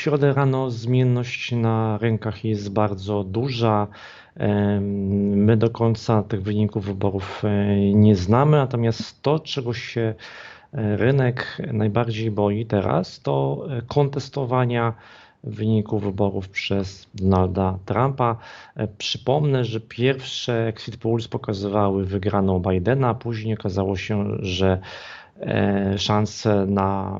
środę rano zmienność na rynkach jest bardzo duża. My do końca tych wyników wyborów e, nie znamy, natomiast to, czego się e, rynek najbardziej boi teraz, to e, kontestowania wyników wyborów przez Donalda Trumpa. Przypomnę, że pierwsze exit polls pokazywały wygraną Bidena, później okazało się, że szanse na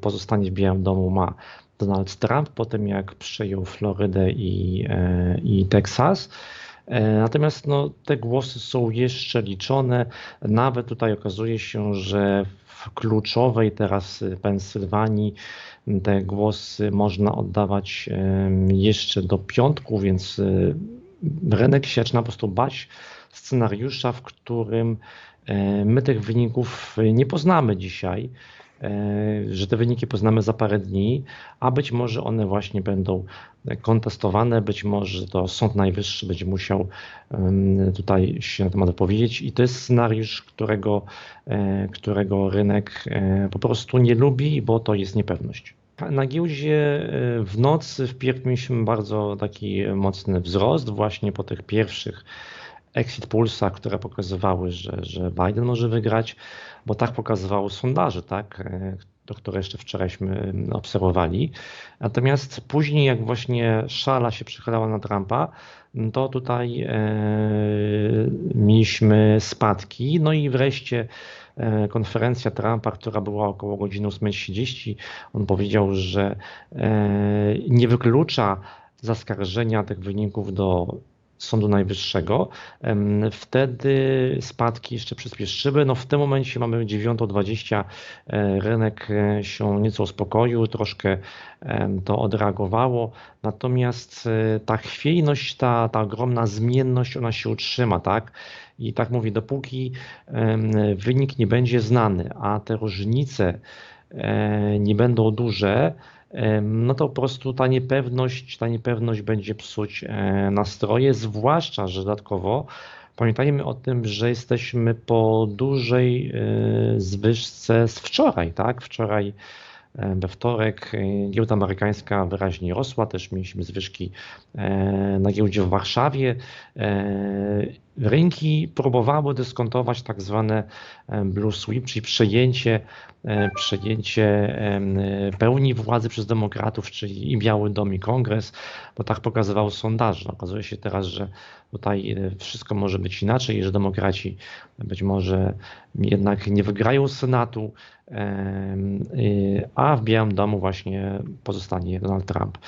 pozostanie w Białym Domu ma Donald Trump po tym, jak przejął Florydę i, e, i Teksas. E, natomiast no, te głosy są jeszcze liczone. Nawet tutaj okazuje się, że w kluczowej teraz Pensylwanii te głosy można oddawać jeszcze do piątku, więc e, rynek się zaczyna po prostu bać scenariusza, w którym my tych wyników nie poznamy dzisiaj. E, że te wyniki poznamy za parę dni, a być może one właśnie będą kontestowane, być może to Sąd Najwyższy będzie musiał tutaj się na temat powiedzieć i to jest scenariusz, którego, e, którego rynek e, po prostu nie lubi, bo to jest niepewność. Na giełdzie w nocy w pierw mieliśmy bardzo taki mocny wzrost właśnie po tych pierwszych exit pulsach, które pokazywały, że, że Biden może wygrać, bo tak pokazywały sondaże, tak, e, które jeszcze wczorajśmy obserwowali. Natomiast później, jak właśnie szala się przychylała na Trumpa, to tutaj e, mieliśmy spadki. No i wreszcie e, konferencja Trumpa, która była około godziny 8.30, on powiedział, że e, nie wyklucza zaskarżenia tych wyników do Sądu Najwyższego. Wtedy spadki jeszcze przyspieszyły. No w tym momencie mamy 9.20, e, rynek e, się nieco uspokoił, troszkę to odreagowało, natomiast e, ta chwiejność, ta, ta ogromna zmienność, ona się utrzyma, tak? I tak mówię, dopóki wynik nie będzie znany, a te różnice nie będą duże, no to po prostu ta niepewność, ta niepewność będzie psuć e, nastroje, zwłaszcza, że dodatkowo pamiętajmy o tym, że jesteśmy po dużej e, zwyżce z wczoraj, tak? Wczoraj e, we wtorek giełda amerykańska wyraźnie rosła, też mieliśmy zwyżki na giełdzie w Warszawie. Rynki próbowały dyskontować tak zwane blue sweep, czyli przejęcie, przejęcie pełni władzy przez demokratów, czyli i Biały Dom i Kongres, bo tak pokazywały sondaże. Okazuje się teraz, że tutaj e, wszystko może być inaczej, że demokraci być może jednak nie wygrają Senatu, a w Białym Domu właśnie pozostanie Donald Trump.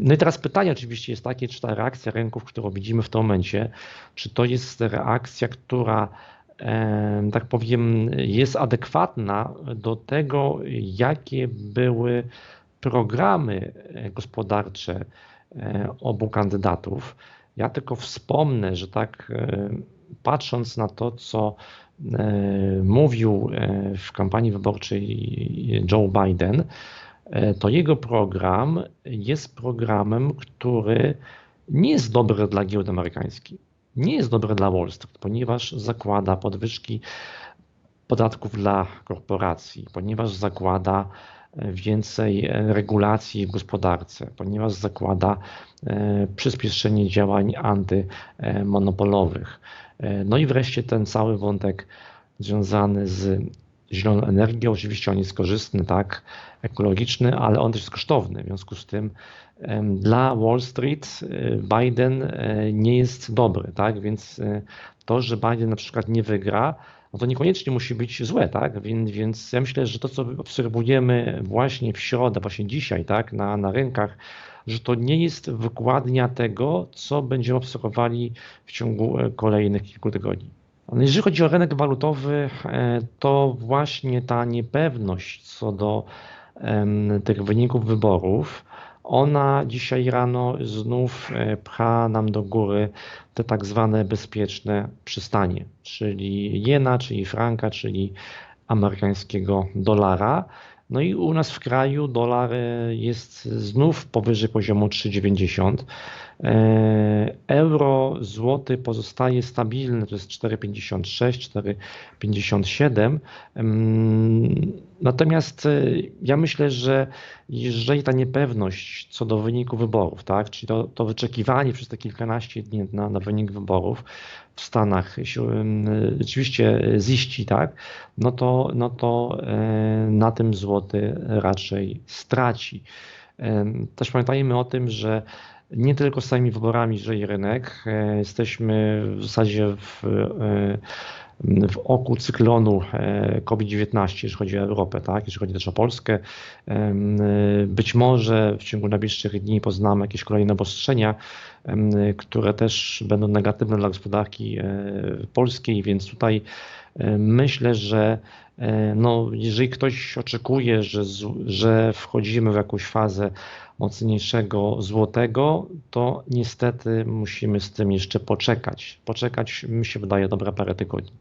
No i teraz pytanie oczywiście jest takie, czy ta reakcja rynków, którą widzimy w tym momencie, czy to jest reakcja, która tak powiem, jest adekwatna do tego, jakie były programy gospodarcze e, obu kandydatów. Ja tylko wspomnę, że tak e, patrząc na to, co e, mówił w kampanii wyborczej Joe Biden, to jego program jest programem, który nie jest dobry dla giełd amerykańskich nie jest dobre dla Wall Street, ponieważ zakłada podwyżki podatków dla korporacji, ponieważ zakłada e, więcej e, regulacji w gospodarce, ponieważ zakłada e, przyspieszenie działań antymonopolowych. No i wreszcie ten cały wątek związany z zieloną energią, oczywiście on jest korzystny, tak, ekologiczny, ale on też jest kosztowny. W związku z tym dla Wall Street y, Biden y, nie jest dobry, tak? Więc y, to, że Biden na przykład nie wygra, no to niekoniecznie musi być złe, tak? Więc, więc ja myślę, że to, co obserwujemy właśnie w środę, właśnie dzisiaj, tak, na, na rynkach, że to nie jest wykładnia tego, co będziemy obserwowali w ciągu kolejnych kilku tygodni. Jeżeli chodzi o rynek walutowy, to właśnie ta niepewność co do tych wyników wyborów, ona dzisiaj rano znów e, pcha nam do góry te tak zwane bezpieczne przystanie, czyli jena, czyli franka, czyli amerykańskiego dolara. No i u nas w kraju dolar e, jest znów powyżej poziomu 3,90. E, Euro, złoty pozostaje stabilny, to jest 4,56, 4,57. Em, Natomiast e, ja myślę, że jeżeli ta niepewność co do wyniku wyborów, tak, czyli to, to wyczekiwanie przez te kilkanaście dni na, na wynik wyborów w Stanach rzeczywiście ziści, tak, no to, no to e, na tym złoty raczej straci. Też pamiętajmy o tym, że nie tylko samymi wyborami żyje rynek. E, Jesteśmy w zasadzie w, e, w oku cyklonu e, COVID-19, jeżeli chodzi o Europę, tak? jeżeli chodzi też o Polskę. Być może w ciągu najbliższych dni poznamy jakieś kolejne obostrzenia, które też będą negatywne dla gospodarki polskiej, więc tutaj myślę, że no, jeżeli ktoś oczekuje, że, że wchodzimy w jakąś fazę mocniejszego złotego, to niestety musimy z tym jeszcze poczekać. Poczekać, mi się wydaje, dobre parę tygodni.